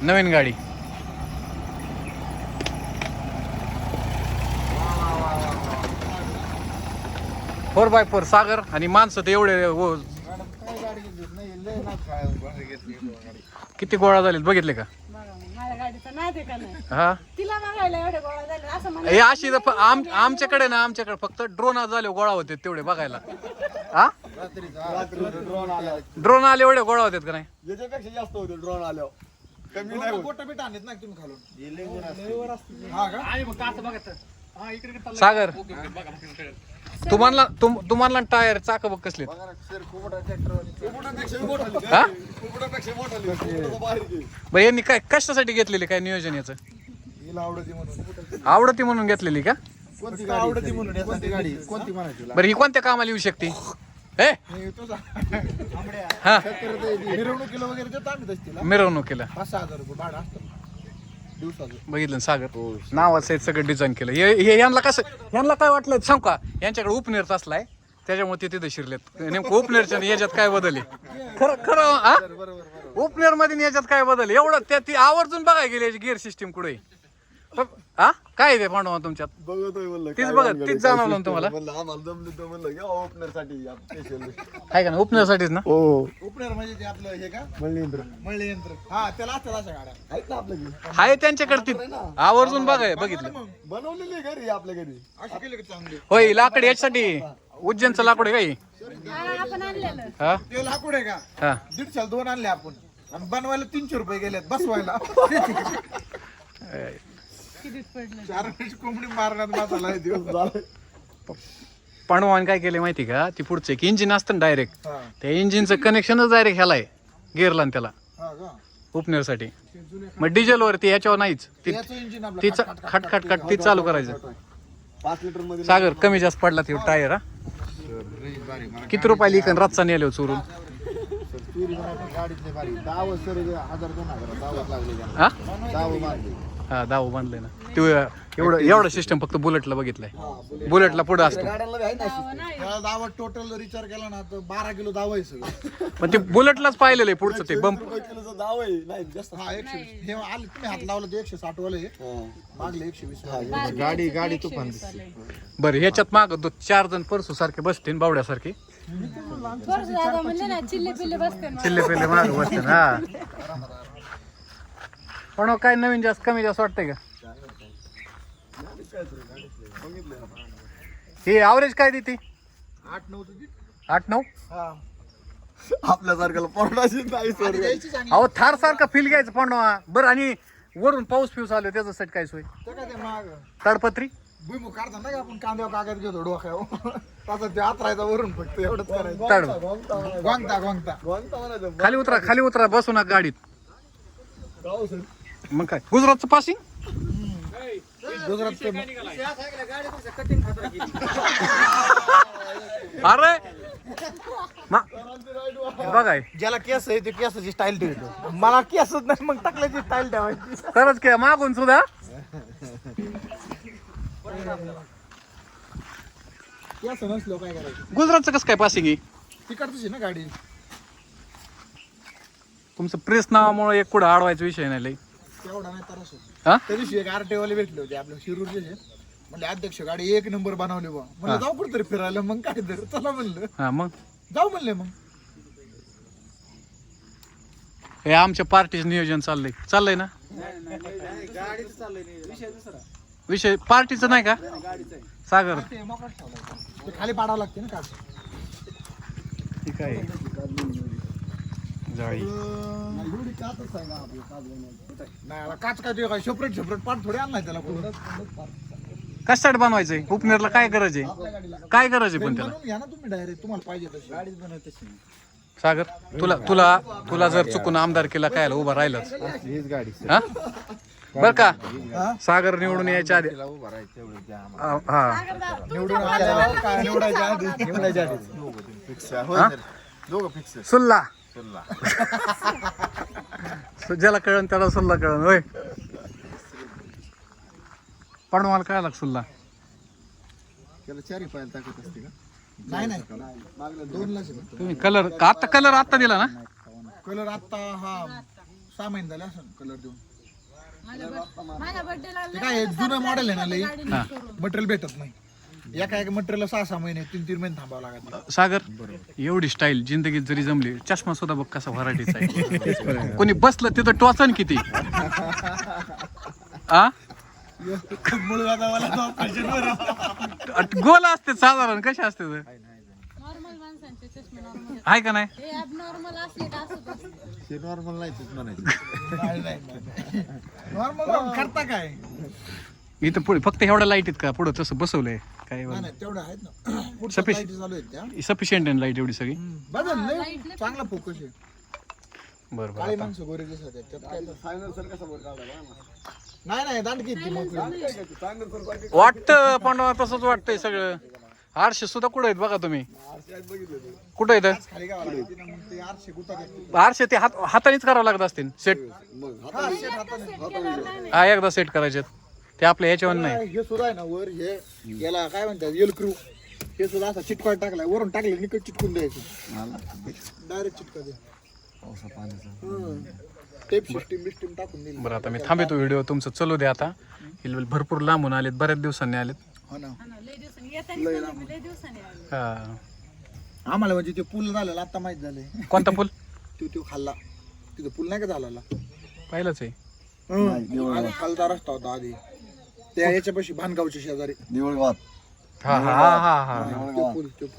नवीन गाडी. Four by four सागर आणि माणसं ते एवढे ओ, काय गाडी घेतली नाही लय ना काय गाडी घेतली गाडी किती गोळा झालेत बघितले का? बघा मग, माझ्या गाडीचं नाही ते का नाही? हा? तिला बघायला एवढे गोळा झाले असं म्हणा हे अशी तर फ- आम आमच्याकडे ना आमच्याकडे फक्त ड्रोन झाले गोळा होते तेवढे बघायला. हा? रात्रीचा ड्रोन आला. ड्रोन आले एवढे गोळा होतात का नाही? याच्यापेक्षा जास्त होते ड्रोन आल्यावर. कमी नाही होत. गोटा बिटा आणत ना तुम्ही खालून. हा का? सागर. तुम्हाला तुम- तुम्हाला टायर चाक बघ कसले मोठा हा. बरं यांनी काय कशासाठी घेतलेली काय नियोजन याचं? हिला आवडती म्हणून. आवडती म्हणून घेतलेली का? कोणती गाडी? आवडती म्हणून कोणती गाडी? कोणती म्हणायची तुला? बरं ही कोणत्या कामाला येऊ शकते? हे हे. हा मिरवणुकीला वगैरे देतो आम्ही तशी तिला मिरवणुकीला पाच सहा हजार रुपये भाडं असतं दिवसाचं. बघितलं ना सागर? नावाचं हे सगळं डिझाईन केलं. हे हे यांना कसं यांना काय वाटलं सांग का? यांच्याकडे उपनेर असलाय त्याच्यामुळे ते तिथे शिरलेत. नेमकं उपनेरच्या आणि याच्यात काय बदल आहे? खरं खरं हा? उपनेरमध्ये आणि याच्यात काय बदल आहे? एवढं त्या ती आवर्जून बघायला गेली याची गिअर सिस्टीम कुठे आहे? हा? काय आहे ते पांडवा तुमच्यात? बघतोय म्हणलं तीच काय बघत, भानगड तीच जाणवलं ना तुम्हाला? म्हणलं आम्हाला जमलं तर म्हणलं घ्या ओपनरसाठी स्पेशल आहे का ना उपनेरसाठीच ना? हो. उपनेर म्हणजे ते आपलं हे का? मळले यंत्र हा त्याला असतात अशा गाड्या. आहेत ना आपल्या घरी? आहे त्यांच्याकडे ती आवर्जून बघाय बघितलं. बनवलेली आहे घरी आपल्या घरी. अशी केली का चांगली? होय लाकड याच्यासाठी. उज्जैनचं लाकूड आहे काही हा, आपण आणलेलं हा ते लाकूड आहे का? हा. दीडशे दोन आणले आपण. आणि बनवायला तीनशे रुपये गेलेत बसवायला. कितीत पडलं चार वर्ष कोंबडी मारण्यात मसाला आहे दिवस झाला पांडवान काय केले माहिती का? ती पुढचं एक इंजिन असतं ना डायरेक्ट हा. त्या इंजिनचं कनेक्शनच डायरेक्ट ह्याला आहे गिअरला आणि त्याला. हा का? उपनेरसाठी. मग डिझेल वरती ह्याच्यावर नाहीच. ती याचं इंजिन आपलं तिचं खट खट खट ती चालू करायचं. पाच लिटरमध्ये सागर कमी जास्त पडला ती टायर हा? किती रुपयाला इकन रातचा नेलो चोरून? चोरी सर हजार दोन हजार. लागले. हा? मारले. हा दाव बांधले ना. ते एवढं एवढं सिस्टम फक्त बुलेटला बघितलंय. बुलेटला पुढं असतो. हो, त्याला दावा टोटल विचार केला ना तर बारा किलो दावा आहे सगळं. पण ते बुलेटलाच पाहिलेलं आहे पुढचं ते बंप किलोचं दाव आहे. नाही जास्त. हा एकशे वीस. हे आले तुम्ही हात लावलं ते एकशे साठ वाले. हा. मागले एकशे वीस गाडी गाडी एकशे तुफान. बरं ह्याच्यात माग दो चार जण परसू सारखे बावड्यासारखे. दादा म्हणले ना चिल्ले पिल्ले बसते. चिल्ले पिल्ले माग बसतील हा. पण काय नवीन जास्त कमी जास्त वाटतंय का? हे ॲव्हरेज काय देते? आठ नऊ? तुझी आठ नऊ हा आपल्यासारख्याला पडणाशी नाही सर अहो थार सारखा फील घ्यायचं पण बरं आणि वरून पाऊस पिऊस आलो त्याच्यासाठी काय सोय? तर काय ते माग? ताडपत्री? भुईमुख काढता ना का आपण कांद्यावर कागद घेतो डोक्यावर? तसं ते आतरायचा वरून फक्त एवढंच करायचं. ताड. गोंगता गोंगता. कोणता म्हणायचं खाली उतरा खाली उतरा बसू ना गाडीत. सर मग काय? गुजरातचं पासिंग गुजरात अरे! मा- बघाय ज्याला केस आहे ते केसाची स्टाईल ठेवतो. मला केसच नाही मग टाकल्याची स्टाईल ठेवायची. खरंच काय मागून सुद्धा. केस नसलो काय करायचं गुजरातचं कसं काय पासिंग आहे? ना गाडी. तुमचं प्रेस नावामुळे एक कुठं अडवायचा विषय नाही लई. तेवढा नाही तर असं हा? त्या दिवशी एक आरटी वाले भेटले होते आपल्या शिरूरचे जे. म्हणले अध्यक्ष गाडी एक नंबर बनवली बा. म्हणलं जाऊ कुठतरी फिरायला मग काय तर. चला म्हणलं. हा मग? जाऊ म्हणले मग. हे आमच्या पार्टीचं नियोजन चाललंय. चाललंय ना? विषय पार्टीचं नाही का? सागर. ते मोकळाच ठेवला ते खाली पाडावं लागते ना काच ठीक आहे. जाळी. नाही काच काय ते काय सेपरेट सेपरेट पार्ट थोडे आणलाय त्याला कुठं? कशासाठी बनवायचंय? उपनेरला काय गरज आहे? काय गरज आहे पण त्याला? बनवून घ्या ना तुम्ही डायरेक्ट तुम्हाला पाहिजे तशी. गाडीच बनवत तशी सागर तुला तुला तुला जर चुकून आमदार केला काय उभा राहिलाच? हीच गाडी हा? बर का? सागर निवडून यायच्या आधी हा. हा. निवडून आल्यावर काय? निवडायच्या आधी निवडायच्या आधी. फिक्स हा? दोघं फिक्स सुल्ला ज्याला कळण त्याला सुल्ला कळण होय. पण मला काय लाग सुल्ला त्याला चारी पायाला टाकत असते का? नाही नाही. दोन तुम्ही कलर आता कलर आता दिला ना? कलर आता हा सहा महिने झाले असं कलर देऊन. माझ्या ते काय जुनं मॉडेल आहे ना लई? करून मटेरियल भेटत नाही. एका एका मटेरियलला सहा सहा महिने तीन तीन महिने थांबावं लागत सागर एवढी स्टाईल जिंदगीत जरी जमली चष्मा सुद्धा बघ कसा व्हरायटीचा आहे. कोणी बसलं तिथं टोचन किती? आ. गोल असते साधारण. कसे असते ते? नॉर्मल माणसांचे चष्मे नॉर्मल आहे का नाही? हे असले का नॉर्मल नाही तेच म्हणायचं. Normal करता काय? इथं पुढे फक्त एवढ्या लाइट आहेत का? पुढं तसं बसवलंय. काय नाही नाही तेवढं आहेत ना. पुढच्या Sufficient. लाईटी चालू आहेत त्या. सफिशियंट आहे लाइट एवढी सगळी? लय चांगला फोकस आहे. बरं काळी बरं माणसं गोरे दिसत आहेत त्यात काय नाही नाही दांडकी आहेत ती मोकळी. वाटतं पण तसंच वाटतंय सगळं. आरशे सुद्धा कुठं आहेत बघा तुम्ही? कुठं आहेत? खाली गावाला येते ना, मग ते आरशे ते हात हातानेच करावं लागत असतील सेट हा एकदा सेट करायचे ते आपल्या ह्याच्यावर नाही. हे सुद्धा आहे ना वर हे याला काय म्हणतात येल क्रू हे सुद्धा असा चिटकाळ टाकलाय. वरून टाकले निकट चिटकून द्यायचं. डायरेक्ट चिटका दे पावसा पाण्याचा टेप सिस्टीम बिस्टीम टाकून दिली. बरं आता मी थांबतो व्हिडिओ. तुमचं चलू द्या आता. हिलवेल भरपूर लांबून आलेत बऱ्याच दिवसांनी आलेत. हो ना. हा ना, लय दिवसांनी. येताना पण तुम्ही लय दिवसांनी आले. हा. आम्हाला म्हणजे ते पूल झालेला आता माहीत झालंय. कोणता पूल? तो तो खाल्ला. तिथं पूल नाही का झालेला? पाहिलंच आहे. आणि खालचा रस्ता होता आधी. त्या याच्यापाशी भानगावच्या शेजारी. निवळ वाद हा हा हा हा. हा तो पूल तो पूल.